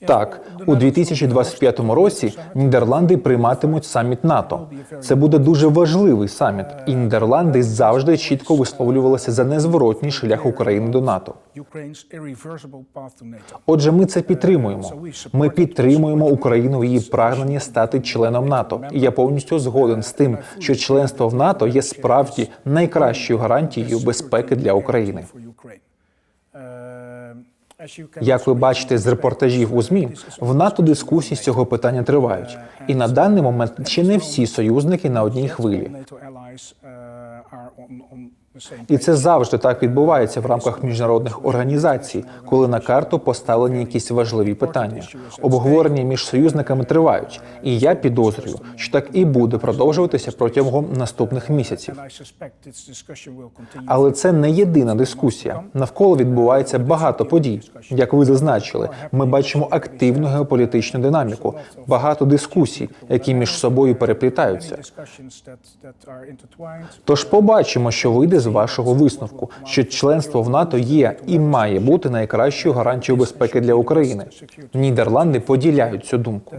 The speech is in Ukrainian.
Так, у 2025 році Нідерланди прийматимуть саміт НАТО. Це буде дуже важливий саміт, і Нідерланди завжди чітко висловлювалися за незворотній шлях України до НАТО. Отже, ми це підтримуємо. Ми підтримуємо Україну в її прагненні стати членом НАТО. І я повністю згоден з тим, що членство в НАТО є справді найкращою гарантією безпеки для України. Як ви бачите з репортажів у змі, в НАТО дискусії з цього питання тривають, і на даний момент ще не всі союзники на одній хвилі. І це завжди так відбувається в рамках міжнародних організацій, коли на карту поставлені якісь важливі питання. Обговорення між союзниками тривають, і я підозрюю, що так і буде продовжуватися протягом наступних місяців. Але це не єдина дискусія. Навколо відбувається багато подій. Як ви зазначили, ми бачимо активну геополітичну динаміку, багато дискусій, які між собою переплітаються. Тож побачимо, що вийде з вашого висновку, що членство в НАТО є і має бути найкращою гарантією безпеки для України. Нідерланди поділяють цю думку.